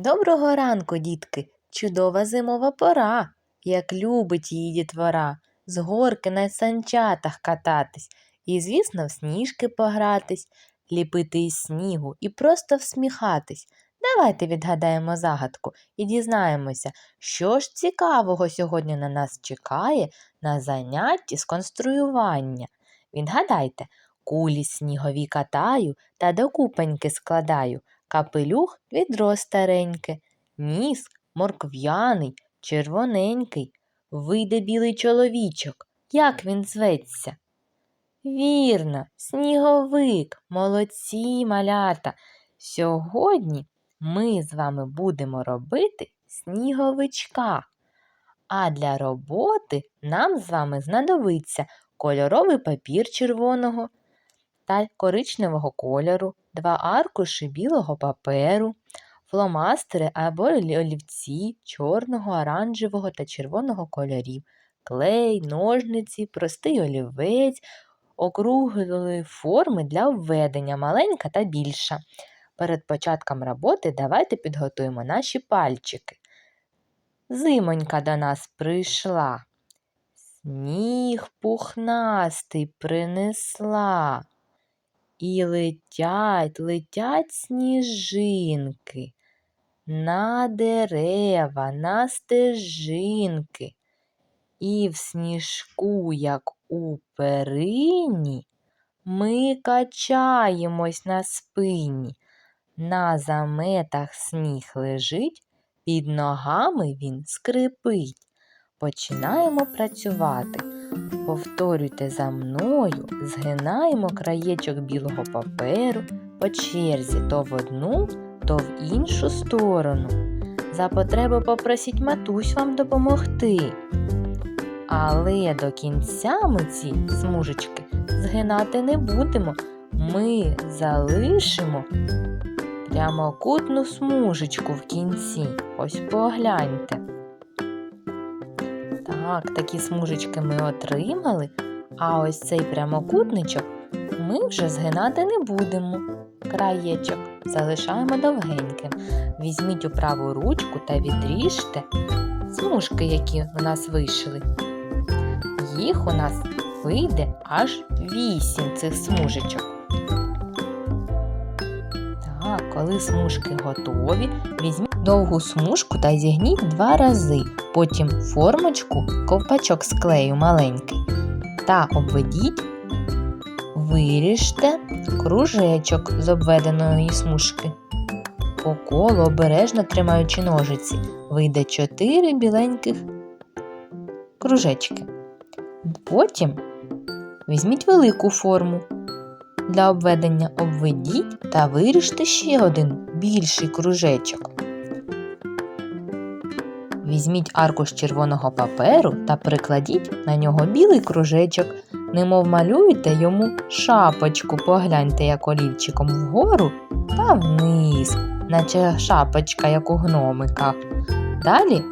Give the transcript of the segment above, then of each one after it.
Доброго ранку, дітки! Чудова зимова пора, як любить її дітвора, з горки на санчатах кататись і, звісно, в сніжки погратись, ліпити із снігу і просто всміхатись. Давайте відгадаємо загадку і дізнаємося, що ж цікавого сьогодні на нас чекає на занятті з конструювання. Відгадайте, кулі снігові катаю та докупеньки складаю. Капелюх відро стареньке, ніс моркв'яний, червоненький. Вийде білий чоловічок. Як він зветься? Вірно, сніговик, молодці малята. Сьогодні ми з вами будемо робити сніговичка. А для роботи нам з вами знадобиться кольоровий папір червоного та коричневого кольору, два аркуші білого паперу, фломастери або олівці чорного, оранжевого та червоного кольорів, клей, ножниці, простий олівець, округлої форми для обведення, маленька та більша. Перед початком роботи давайте підготуємо наші пальчики. Зимонька до нас прийшла. Сніг пухнастий принесла. І летять, летять сніжинки на дерева, на стежинки. І в сніжку, як у перині, ми качаємось на спині. На заметах сніг лежить, під ногами він скрипить. Починаємо працювати. Повторюйте за мною, згинаємо краєчок білого паперу по черзі то в одну, то в іншу сторону. За потреби попросіть матусь вам допомогти. Але до кінця ми ці смужечки згинати не будемо. Ми залишимо прямокутну смужечку в кінці. Ось погляньте. Так, такі смужечки ми отримали, а ось цей прямокутничок ми вже згинати не будемо. Краєчок залишаємо довгеньким. Візьміть у праву ручку та відріжте смужки, які у нас вийшли. Їх у нас вийде аж вісім цих смужечок. Так, коли смужки готові, візьміть довгу смужку та зігніть два рази. Потім формочку, ковпачок з клею маленький. Та обведіть, виріжте кружечок з обведеної смужки. По колу обережно тримаючи ножиці, вийде чотири біленьких кружечки. Потім візьміть велику форму. Для обведення обведіть та виріжте ще один більший кружечок. Візьміть аркуш червоного паперу та прикладіть на нього білий кружечок, немов малюєте йому шапочку, погляньте як олівчиком вгору та вниз, наче шапочка, як у гномика. Далі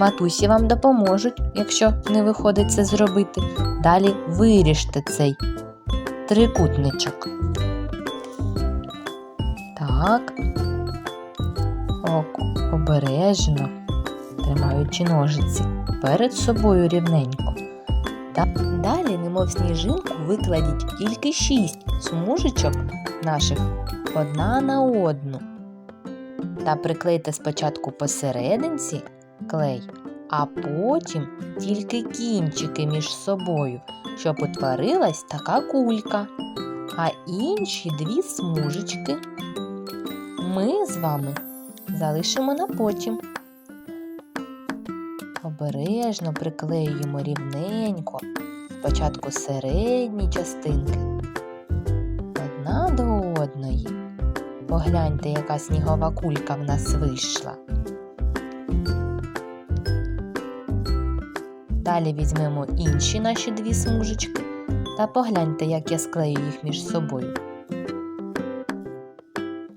матусі вам допоможуть, якщо не виходить це зробити. Далі виріжте цей трикутничок. Так. Око обережно, тримаючи ножиці перед собою рівненько. Далі, немов сніжинку, викладіть тільки шість смужечок наших одна на одну. Та приклейте спочатку посерединці клей, а потім тільки кінчики між собою, щоб утворилась така кулька. А інші дві смужечки ми з вами залишимо на потім. Обережно приклеюємо рівненько, спочатку середні частинки, одна до одної. Погляньте, яка снігова кулька в нас вийшла. Далі візьмемо інші наші дві смужечки та погляньте, як я склею їх між собою.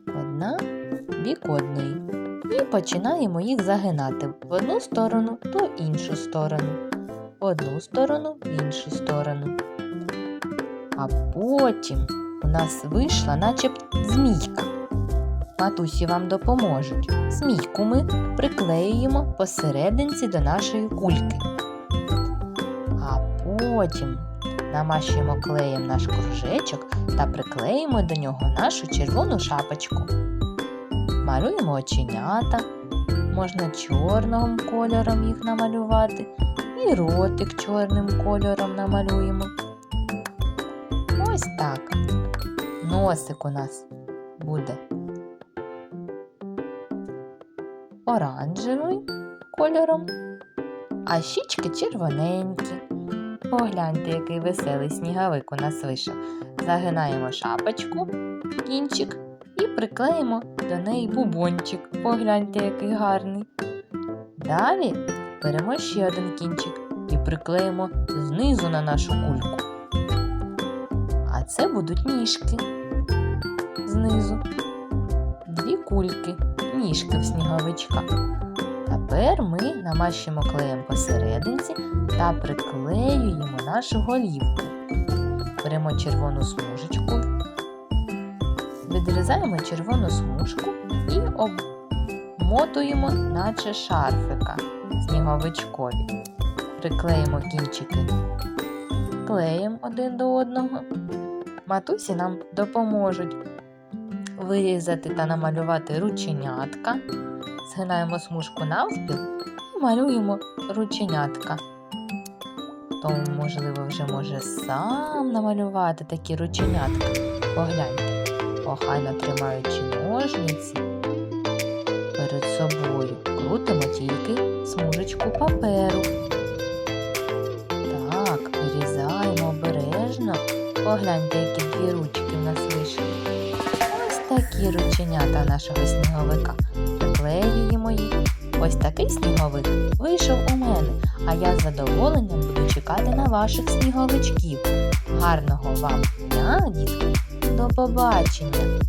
Одна бік одної. І починаємо їх загинати в одну сторону, то іншу сторону, в одну сторону, в іншу сторону. А потім у нас вийшла наче змійка. матусі вам допоможуть. Змійку ми приклеюємо посерединці до нашої кульки. А потім намащуємо клеєм наш кружечок та приклеїмо до нього нашу червону шапочку. Малюємо оченята, можна чорним кольором їх намалювати, і ротик чорним кольором намалюємо. Ось так. Носик у нас буде оранжевий кольором, а щічки червоненькі. Погляньте, який веселий сніговик у нас вийшов. Загинаємо шапочку, кінчик приклеїмо до неї бубончик. Погляньте, який гарний. Далі беремо ще один кінчик і приклеїмо знизу на нашу кульку. А це будуть ніжки знизу. Дві кульки, ніжки в сніговичка. Тепер ми намащуємо клеєм посерединці та приклеюємо нашу голівку. Беремо червону смужечку, відрізаємо червону смужку і обмотуємо, наче шарфика сніговичкові. Приклеїмо кінчики клеєм один до одного. Матусі нам допоможуть вирізати та намалювати рученятка. Згинаємо смужку навпіл і малюємо рученятка. Тому, можливо, вже може сам намалювати такі рученятка. Погляньте, охайно тримаючи ножниці перед собою, крутимо тільки смужечку паперу. Так, вирізаємо обережно. Погляньте, які дві ручки в нас вийшли. Ось такі рученята нашого сніговика. Приклеюємо їх. Ось такий сніговик вийшов у мене, а я з задоволенням буду чекати на ваших сніговичків. Гарного вам дня, дітки! До побачення!